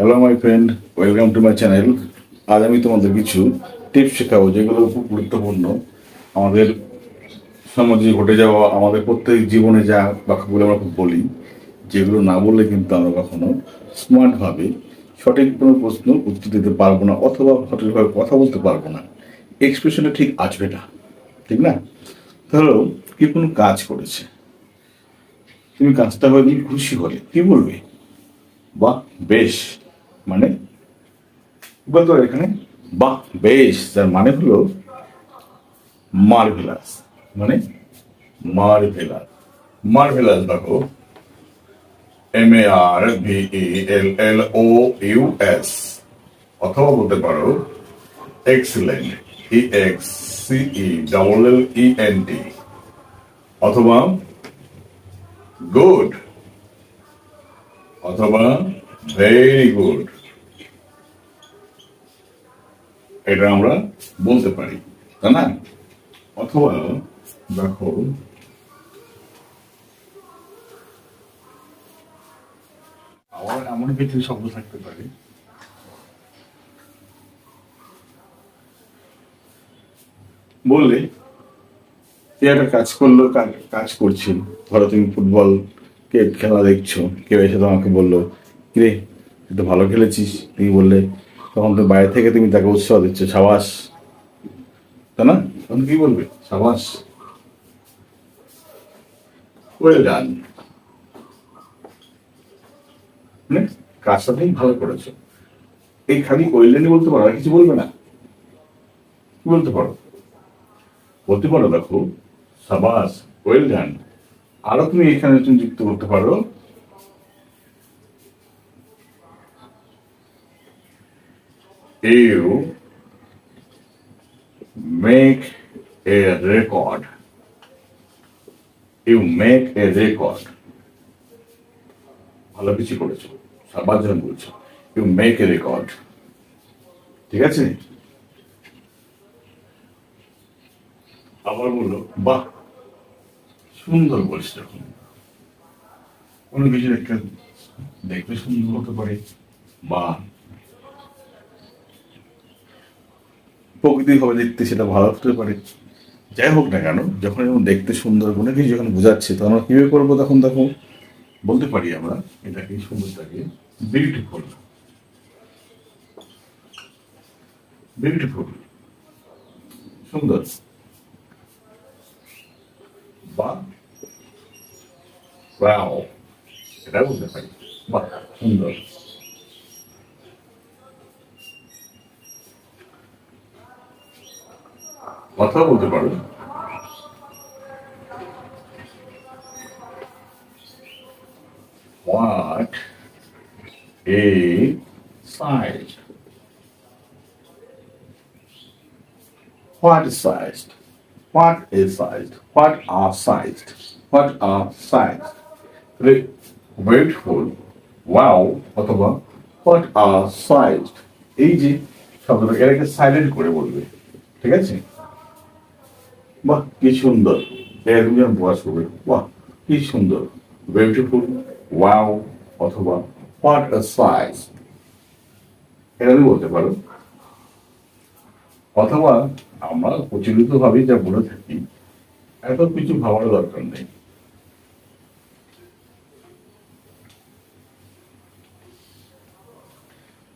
Hello my friend welcome to my channel আজ আমি তোমাদের কিছু টিপস শেখাবো যেগুলো খুব গুরুত্বপূর্ণ। আমাদের সমাজে ঘটে যাওয়া, আমাদের প্রত্যেক জীবনে যা বাক্যগুলো আমরা খুব বলি, যেগুলো না বললে কিন্তু আমরা কখনো স্মার্টভাবে সঠিক কোনো প্রশ্ন উত্তর দিতে পারব না অথবা সঠিকভাবে কথা বলতে পারব না। এক্সপ্রেশনটা ঠিক আসবে না। ঠিক না? ধরো, কি কোনো কাজ করেছে। তুমি কাজটা হয়ে খুশি হলে। কি বলবে? বাহ, বেশ। মানে? বলতে পারো এখানে, বাহ, বেশ যার মানে হলো মার্ভেলাস মানে মার্ভেলাস মার্ভেলাস দেখো M A R V E L L O U অথবা বলতে পারো excellent E X C E double L E N T অথবা গুড অথবা ভেরি গুড এটা আমরা বলতে পারি, তাই না? অথবা দেখো, আবার এমন কিছু শব্দ থাকতে পারে। বললে তুই একটা কাজ করল কাজ করছি ধরো তুমি ফুটবল কে খেলা দেখছ, কেউ এসে তোমাকে বলল, কিরে, তুই তো ভালো খেলেছিস। তুমি বললে তখন তো বাইরে থেকে তুমি তাকে উৎসাহ দিচ্ছ, সাবাস। তাই না? তখন কি বলবে? সাবাস। ওয়েল মানে কাজটা ভালো করেছ? এই খালি ওয়েল বলতে পারো আর কিছু বলবে না? কি বলতে পারো? বলতে পারো, দেখো, সাবাস ওয়েল ডান আরও তুমি এখানে তুমি যুক্ত করতে পারো। You make a record. You make a record. ভালো কিছু করেছ সাবাস জন বলছো। ইউ মেক এ রেকর্ড ঠিক আছে? আবার বলল বাহ, সুন্দর বলছে যখন কোনো কিছু একটা দেখতে সুন্দর হতে পারে। বা প্রকৃতি ভাবে দেখতে সেটা ভালো হতে পারে। যাই হোক না কেন, যখন এরকম দেখতে সুন্দর, কোনো কিছু যখন বোঝাচ্ছে, তখন আমরা কীভাবে করব তখন তখন বলতে পারি আমরা, এটাকে সুন্দরটাকে বিউটিফুল বিউটিফুল সুন্দর। বা ওয়াও বলতে পারি। বাহ, সুন্দর। কথা বলতে পারো a size. What is sized? What is sized? What are sized? What are sized? Re- Grateful. Wow. অথবা what are sized? এই যে শব্দটা এটাকে সাইলেন্ট করে বলবে ঠিক আছে বাহ, কি সুন্দর। এটা তুমি যখন প্রকাশ করবে। বাহ, কি সুন্দর। বিউটিফুল ওয়াও অথবা হোয়াট আ সাইজ এটা তুমি বলতে পারো। অথবা আমরা প্রচলিত ভাবে যা বলে থাকি, এত কিছু ভাবার দরকার নেই।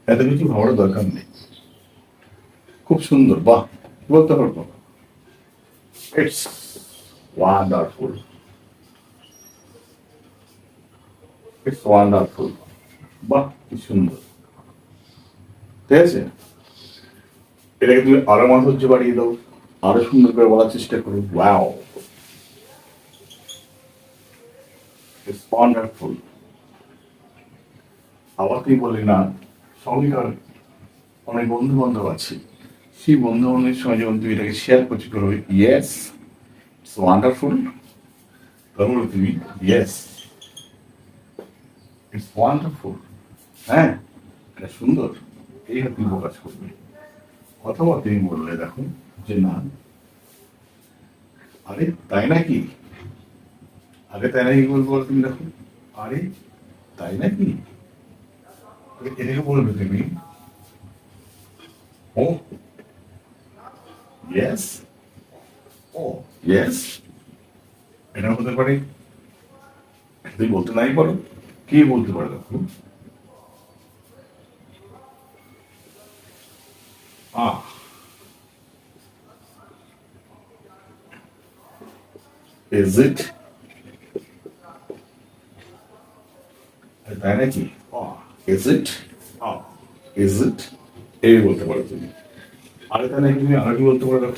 এত কিছু ভাবার দরকার নেই। খুব সুন্দর, বাহ বলতে পারব ইটস ওয়ান্ডারফুল ইটস ওয়ান্ডারফুল বাহ, কি সুন্দর। ঠিক আছে? এটাকে তুমি আরও মাধুর্য বাড়িয়ে দাও। আরও সুন্দর করে বলার চেষ্টা করো। ওয়াও ইটস ওয়ান্ডারফুল আবার তুমি বললি না সঙ্গীকার অনেক বন্ধু বান্ধব আছে। সেই বন্ধু বান্ধবের সঙ্গে যখন তুমি এটাকে শেয়ার করছ করো ইয়েস ইটস ওয়ান্ডারফুল তারপরে তুমি ইয়েস ইটস ওয়ান্ডারফুল হ্যাঁ? এটা সুন্দর। এই হাতে তুমি প্রকাশ করবে। অথবা তুমি বললে দেখো, যে না। আরে, তাই নাকি? আরে, তাই নাকি বলব তুমি দেখো। আরে, তাই নাকি? এটাকে বলবে তুমি। ও ইয়েস ও ইয়েস এটা হতে পারে তুমি বলতে নাই পারো কি বলতে পারো দেখো আহ। Is it? তাই নাকি? ইজ ইট ইজ ইট এই বলতে পারো তুমি। আরে তাই নাকি তুমি আরেকটি বলতে পারো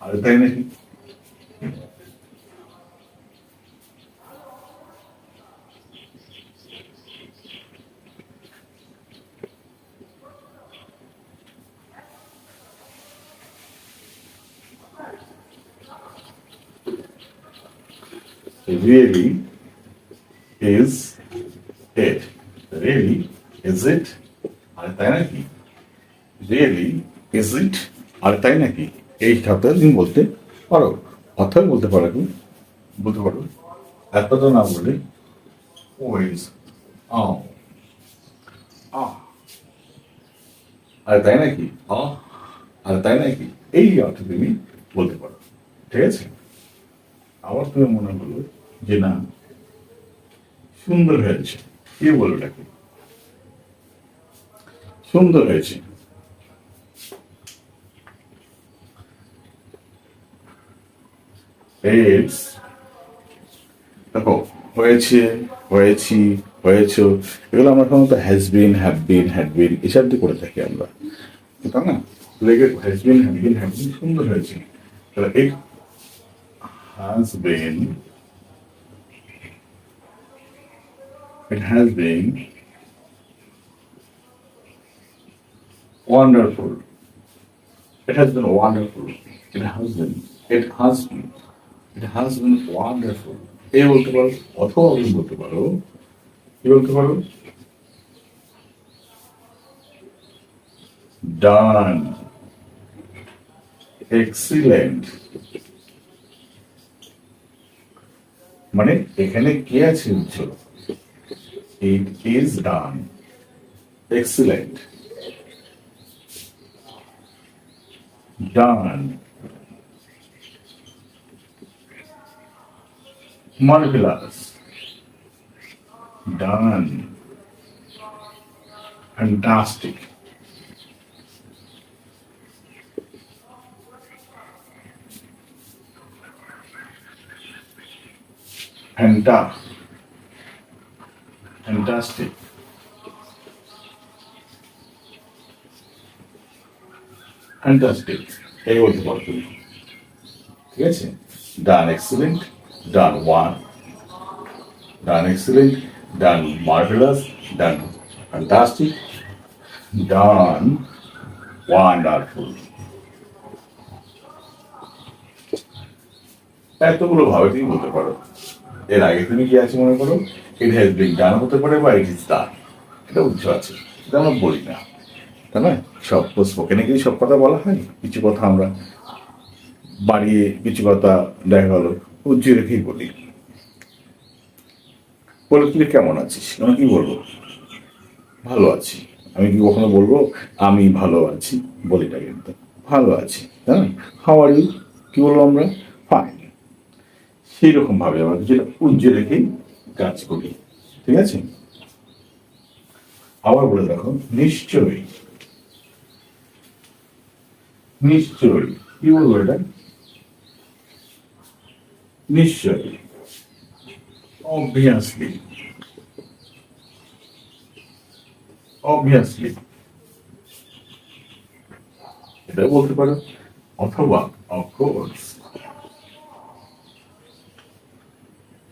আরে তাই নাকি? Really is it. Really is it. তাই নাকি? Really? Is it? আরে তাই নাকি? এই সাথে তুমি বলতে পারো। অথবা বলতে পারো তুমি। বলতে পারো। এতটা না বলে আহ আরে তাই নাকি? আহ আরে তাই নাকি? এই অর্থে তুমি বলতে পারো। ঠিক আছে? আবার তুমি মনে হলো যে না, সুন্দর হয়েছে। কি বলব এটাকে সুন্দর হয়েছে। It's দেখো, হয়েছে, হয়েছি, হয়েছ, এগুলো আমরা সাধারণত has been have been had been এসব দিয়ে করে থাকি আমরা। তাই না? লেগে has been have been had been সুন্দর হয়েছে। তাহলে এই has been, it has been wonderful it has been wonderful it has been it has been it has been wonderful এই বলতে পারো অথবা তুমি বলতে পারো কি বলতে পারো done excellent মানে এখানে কে আছে বুঝছ it is done excellent done marvelous done fantastic Fanta. Fantastic. Fantastic. এই বলতে পারো তুমি ঠিক আছে। Done excellent done one done excellent done marvellous done fantastic done wonderful এতগুলো ভাবে তুমি বলতে পারো। এর আগে তুমি কি আছে মনে করো? ইট হ্যাজ বিন ডান হতে পারে বা ইট ইজ ডান এটা উচ্চ আছে। এটা আমরা বলি না। তাই না সব স্পোকেনে কিন্তু সব কথা বলা হয় কিছু কথা আমরা বাড়িয়ে কিছু কথা দেখা গেলো উজ্জ্ব রেখেই বলি। বলে, তুই কেমন আছিস? আমি কি বলব? ভালো আছি। আমি কি কখনো বলব, আমি ভালো আছি বলি না কিন্তু। ভালো আছি তাই হাউ আর ইউ কি বলব আমরা? ফাইন সেই রকম ভাবে আমরা কিছুটা উজ্জ্ব রেখেই কাজ করি। ঠিক আছে? আবার বলে দেখো, নিশ্চয়ই নিশ্চয়ই। কি বলব এটা? নিশ্চয়ই। অবভিয়াসলি অবভিয়াসলি এটা বলতে পারো? অথবা অফকোর্স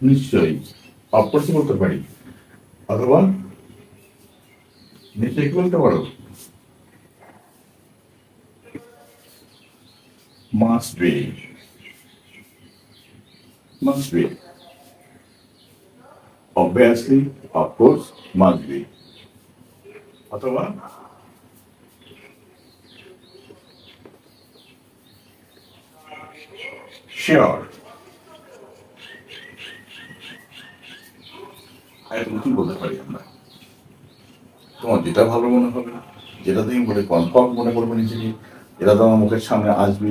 নিশ্চয়ই। অফকোর্স বলতে পারি। অথবা, নিশ্চয়ই কি বলতে পারো? Must be must be obviously, of course must be অথবা sure এখন কি বলতে পারি আমরা তোমার যেটা ভালো মনে হবে, যেটা তুমি বলে কনফার্ম মনে করবে নিজেকে যেটা তোমার মুখের সামনে আসবে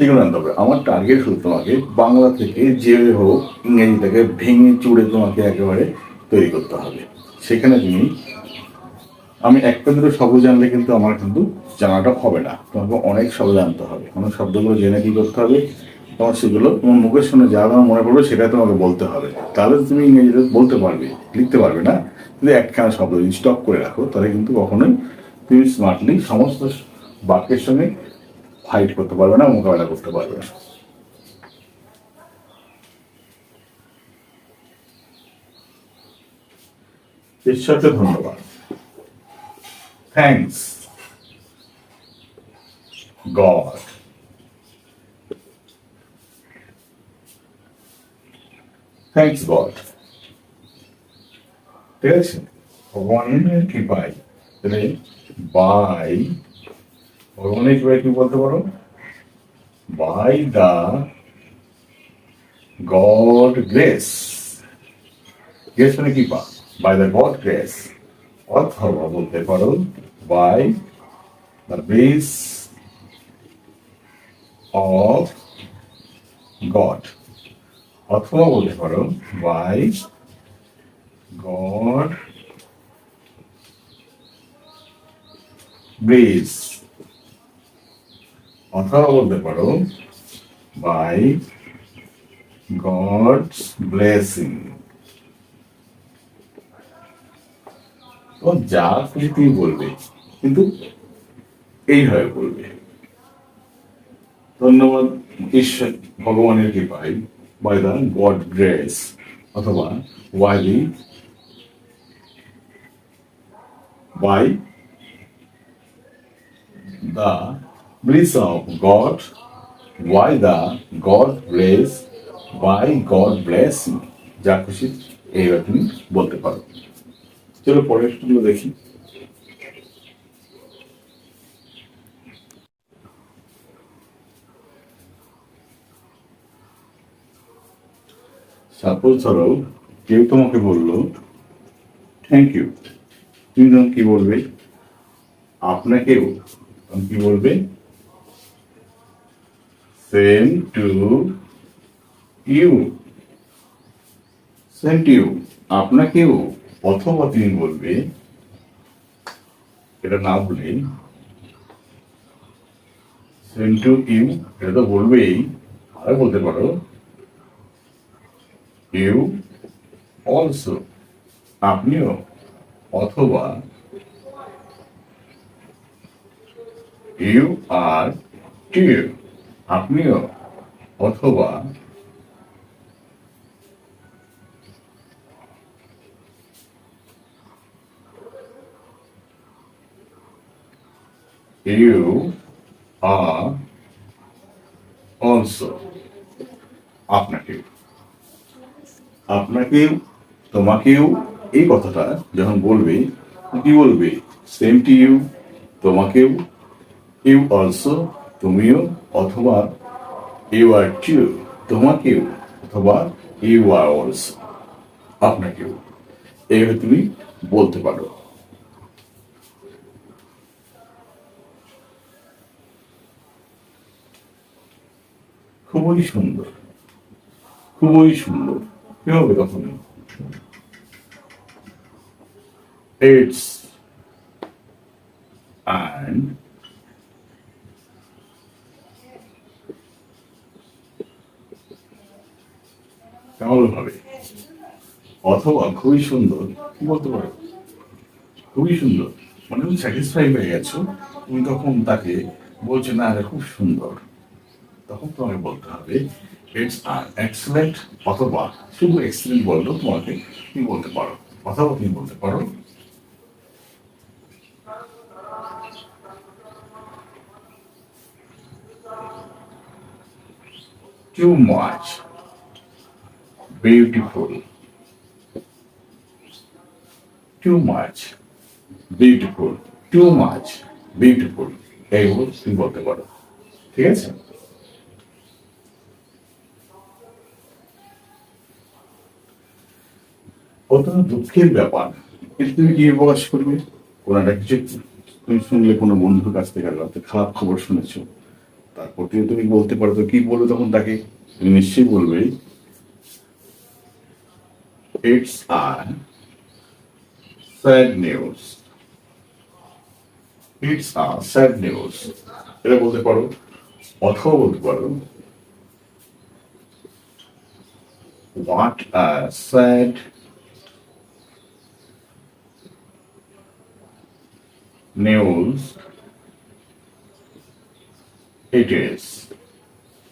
সেগুলো আনতে হবে। আমার টার্গেট শুধু তোমাকে বাংলা থেকে যে হোক ইংরেজিটাকে ভেঙে চুড়ে তোমাকে একেবারে তৈরি করতে হবে। সেখানে তুমি, আমি একটা দুটো শব্দ জানলে কিন্তু আমার কিন্তু জানাটা হবে না। তোমাকে অনেক শব্দ জানতে হবে। অনেক শব্দগুলো জেনে কি করতে হবে? তোমার সেগুলো তোমার মুখের সামনে যা তোমার মনে পড়বে সেটা তোমাকে বলতে হবে। তাহলে তুমি ইংরেজিতে বলতে পারবে, লিখতে পারবে না। যদি একখানা শব্দ যদি স্টক করে রাখো, তাহলে কিন্তু কখনোই তুমি স্মার্টলি সমস্ত বাক্যের সঙ্গে ফাইট করতে পারবে না, মোকাবেলা করতে পারবে না। ঈশ্বরকে ধন্যবাদ। থ্যাংকস গড থ্যাংকস গড ঠিক আছে? ভগবানের কৃপায় বাই ভগবানের কৃপায় কি বলতে পারো। By the God grace grace মানে কৃপা। বাই দ্য গড গ্রেস অথবা বলতে পারো by the grace of God অথবা বলতে পারো বাই গড গ্রেস অথবা বলতে পারো বাই গডস ব্লেসিং তো যা খুশি তুমি বলবে, কিন্তু এইভাবে বলবে। ধন্যবাদ, ঈশ্বর, ভগবানের কৃপায় বাই দ্য গড গ্রেস অথবা by the by the bliss of God, why the God bless, why God bless you. যা খুশি এইবার তুমি বলতে পারো। চলো পরেরগুলো দেখি। সাপোজ ধরো কেউ তোমাকে বলল থ্যাংক ইউ তুমি তখন কি বলবে? আপনাকেও তখন কি বলবে? Same to you to you আপনাকেও অথবা তুমি বলবে, এটা না বলে সেম টু ইউ এটা তো বলবেই। আর বলতে পারো। ইউ অলসো আপনিও অথবা ইউ আর টু আপনিও অথবা ইউ অলসো আপনাকেও। আপনাকেও, তোমাকেও এই কথাটা যখন বলবে, কি বলবে? সেম টু ইউ তোমাকেও ইউ অলসো তুমিও অথবা ইউ আর টু তোমাকেও, অথবা ইউ আর অলসো আপনাকেও। এইভাবে তুমি বলতে পারো। খুবই সুন্দর। খুবই সুন্দর। কি হবে তখন? ইটস and হবে। অথবা খুবই সুন্দর, কি বলতে পারো? খুবই সুন্দর। মানে তুমি স্যাটিসফাই হয়ে গেছো, তুমি তখন তাকে বলছো, না, এটা খুব সুন্দর। তখন তোমাকে বলতে হবে ইটস আর এক্সেলেন্ট অথবা শুধু এক্সেলেন্ট বললেও তোমাকে তুমি বলতে পারো। অথবা তুমি বলতে পারো, too much. Beautiful. Too much. Beautiful. Too much. Beautiful. এইগুলো তুমি বলতে পারো। ঠিক আছে? কত দুঃখের ব্যাপার। এটা তুমি কি প্রকাশ করবে? কোনো একটা কিছু তুমি শুনলে কোনো বন্ধুর কাছ থেকে রাতে খারাপ খবর শুনেছো। তারপর তুমি তুমি বলতে পারো তো কি বলবে তখন তাকে? তুমি নিশ্চয়ই বলবে it's a sad news it's a sad news এটা বলতে পারো? অথবা বলতে পারো? What a sad news it is.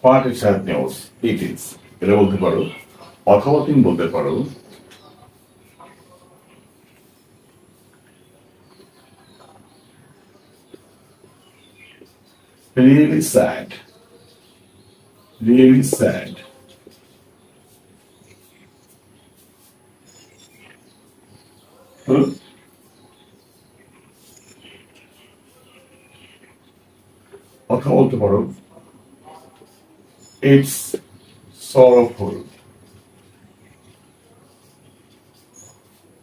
What a sad news it is. এটা বলতে পারো? অথবা তুমি বলতে পারো? Really sad. Really sad. হুম? কথা বলতে পারো ইটস সরফুল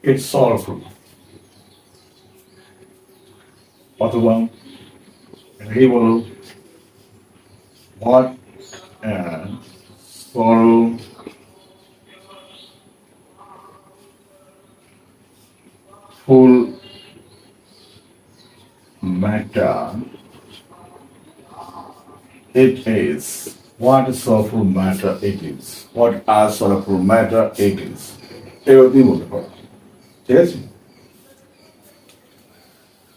ইটস সরফুল অথবা এটাকেই বলো হোয়াট সরো full matter it is. What a sorrowful matter it is. What a sorrowful matter it is. তুমি বলতে ঠিক আছে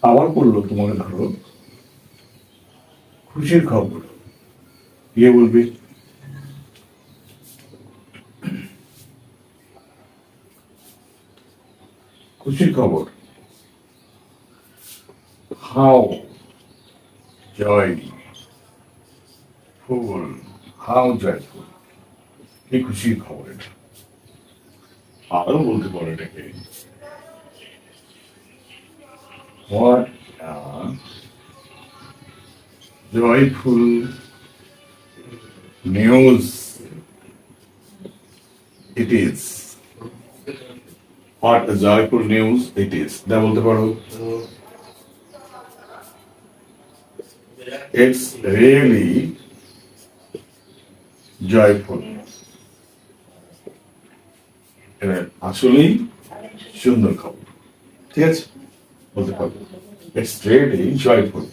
আবার বলল তোমার ধরো খুশির খবর ইয়ে বলবি খুশির খবর। How joy. Full how joyful এই খুশির খবর এটা? আরও বলতে পারো এটাকে। What joyful news it is. What a joyful news it is যা বলতে পারো রিয়েলি জয়ফুল এটা আসলেই সুন্দর খবর ঠিক আছে? বলতে পারব ইটস রিয়েলি জয়ফুল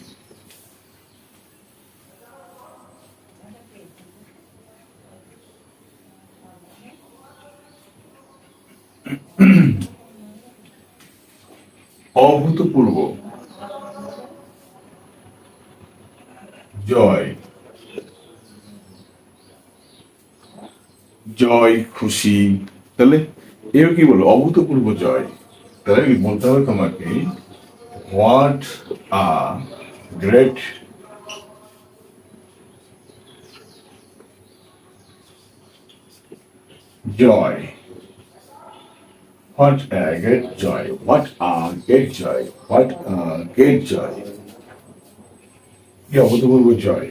অভূতপূর্ব। জয়। জয় খুশি। তাহলে এও কি বলো অভূতপূর্ব জয়। তাহলে বলতে হবে তোমাকে what a great Joy. What a great joy. What a great joy. What a great joy. কি অভূতপূর্ব জয়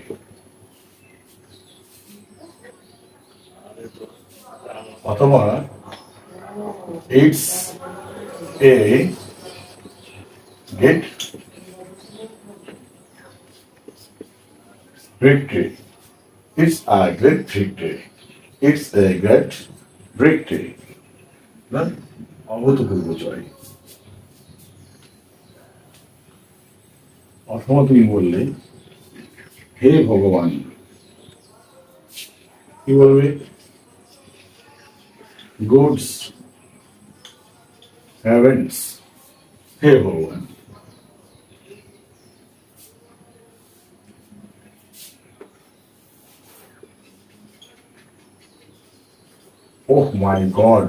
অথবা it's a great victory. It's a great victory. It's a great victory. না অভূতপূর্ব জয় অথবা তুমি বললে, হে ভগবান, কি বলবে? গুডস হ্যাভেন্স হে ভগবান। ওহ মাই গড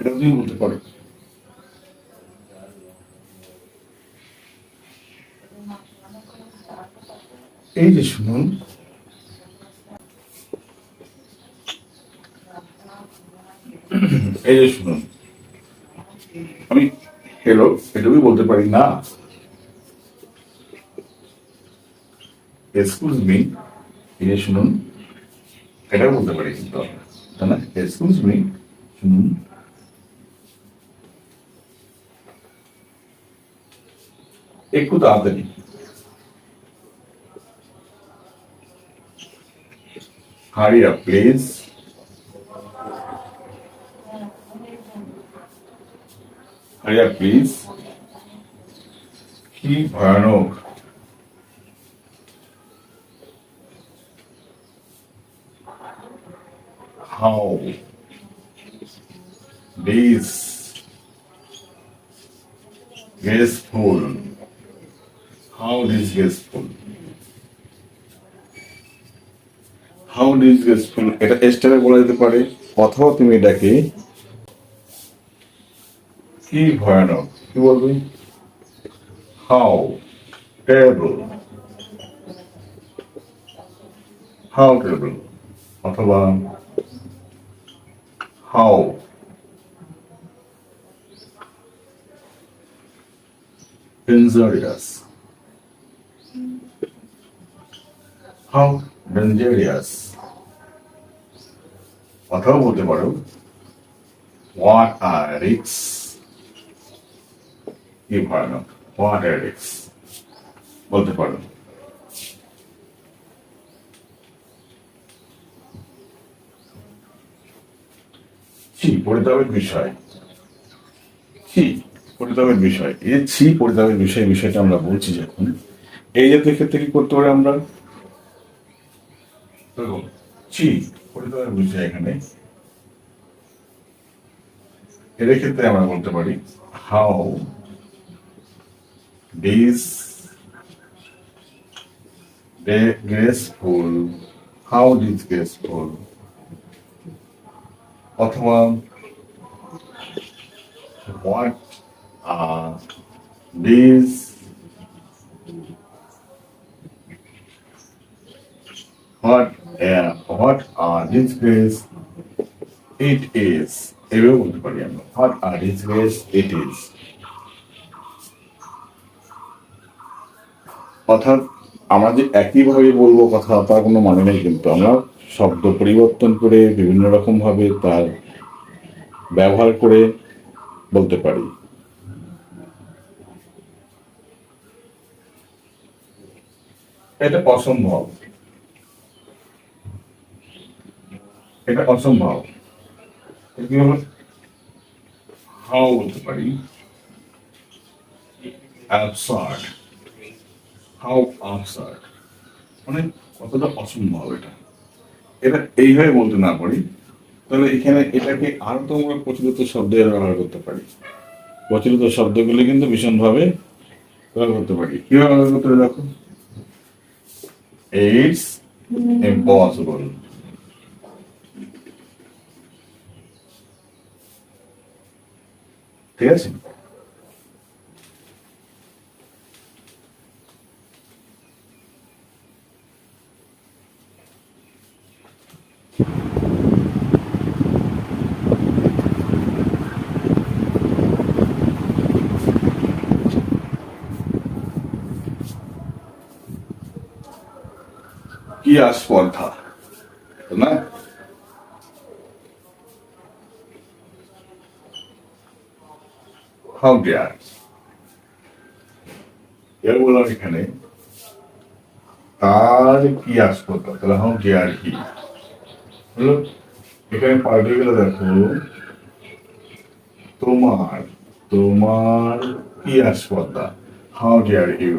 এটা তুমি বলতে পারো এই যে শুনুন। এই যে শুনুন। আমি হ্যালো এটুকুই বলতে পারি না। এক্সকিউজ মি এই যে শুনুন। এটাও বলতে পারি কিন্তু। তাই না? এক্সকিউজ মি শুনুন। একটু তাড়াতাড়ি Hurry up, please. Hurry up, please. কি ভয়ানক how this graceful how disgraceful how disgraceful এটা এস্টারে বলা যেতে পারে, অথবা তুমি এটাকে কি ভয়ানক, কি বলবে? হাউ টেবল হাউ টেবল, অথবা হাউ injurious how dangerous অথবা বলতে পারো। হোয়াট আর রিক্স কি ভয়ানক? হোয়াট আর রিক্স বলতে পারো। ছি পরিতাপের বিষয়। ছি পরিতাপের বিষয়। এই যে ছি পরিতাপের বিষয় বিষয়টা আমরা বলছি যখন এই জাতীয় ক্ষেত্রে কি করতে পারি আমরা? ছি বিষয় এখানে। এর ক্ষেত্রে আমরা বলতে পারি how disgraceful how disgraceful অথবা what are these what uh, what are these ways? It is. এভাবে বলতে পারি আমরা। What are these ways? It is. অর্থাৎ আমরা যে একইভাবে বলব কথা তার কোনো মানে নেই কিন্তু। আমরা শব্দ পরিবর্তন করে বিভিন্ন রকম ভাবে তার ব্যবহার করে বলতে পারি। এটা অসম্ভব এটা অসম্ভব। হাও বলতে পারি। অ্যাবসার্ড হাউ অ্যাবসার্ড মানে কতটা অসম্ভব এটা। এটা এইভাবে বলতে না পারি, তাহলে এখানে এটাকে আরও তো আমরা প্রচলিত শব্দ ব্যবহার করতে পারি। প্রচলিত শব্দগুলি কিন্তু ভীষণভাবে ব্যবহার করতে পারি। কীভাবে ব্যবহার করতে দেখো? ইটস ইম্পসিবল ঠিক আছে কি আস্পর্ধা না হাউ ডেয়ার এর বললাম এখানে, তার কি আস্পর্ধা তাহলে হাউ ডেয়ার কি এখানে পাল্টে গেলে দেখো, তোমার তোমার কি আস্পর্ধা হাউ ডেয়ার ইউ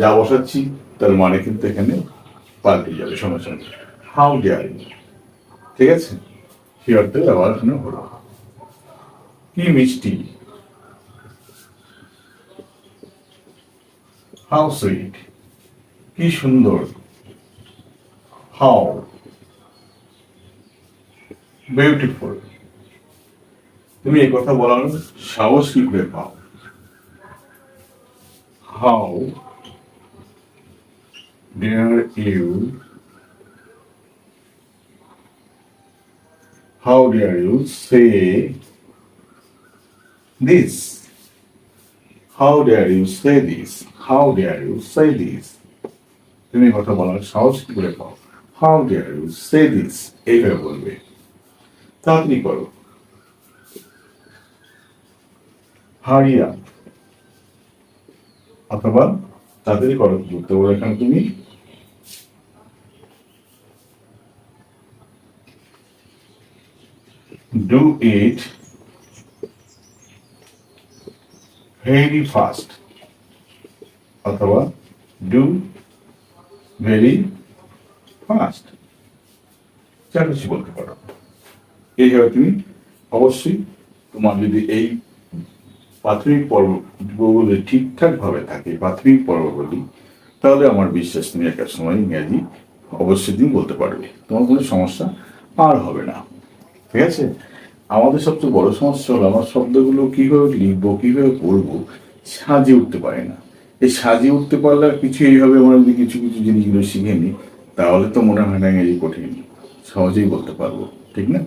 যা বসাচ্ছি, তার মানে কিন্তু এখানে পাল্টে যাবে সঙ্গে সঙ্গে হাউ ডেয়ার ঠিক আছে? সে অর্থে ব্যবহার এখানে হলো? কি মিষ্টি? হাউ সুইট কি সুন্দর। হাউ বিউটিফুল তুমি এই কথা বলার সাহস কি করে পাও? How dare you how dare you say this? How dare you say this? How dare you say this? তুমি কথা বলার সাহস কি করে পাও। How dare you say this এইভাবে বলবে। তাড়াতাড়ি করো। হারি আপ অথবা তাড়াতাড়ি করো। যুক্ত বলে এখানে তুমি। Do it very fast. অথবা do very fast. যা বলতে পারো। এইভাবে তুমি অবশ্যই তোমার যদি এই প্রাথমিক পর্বগুলি ঠিকঠাক ভাবে থাকে, প্রাথমিক পর্বগুলি, তাহলে আমার বিশ্বাস তুমি একটা সময় ইংরাজি অবশ্যই তুমি বলতে পারবে। তোমার কোনো সমস্যা আর হবে না। ঠিক আছে? আমাদের সবচেয়ে বড় সমস্যা হলো আমার শব্দগুলো কীভাবে লিখব, কীভাবে পড়ব সাজিয়ে উঠতে পারি না। এই সাজিয়ে উঠতে পারলে আর কিছু এইভাবে আমরা যদি কিছু কিছু জিনিসগুলো শিখে নিই, তাহলে তো মনে হয় না ইংরেজি কঠিন। সহজেই বলতে পারব, ঠিক না?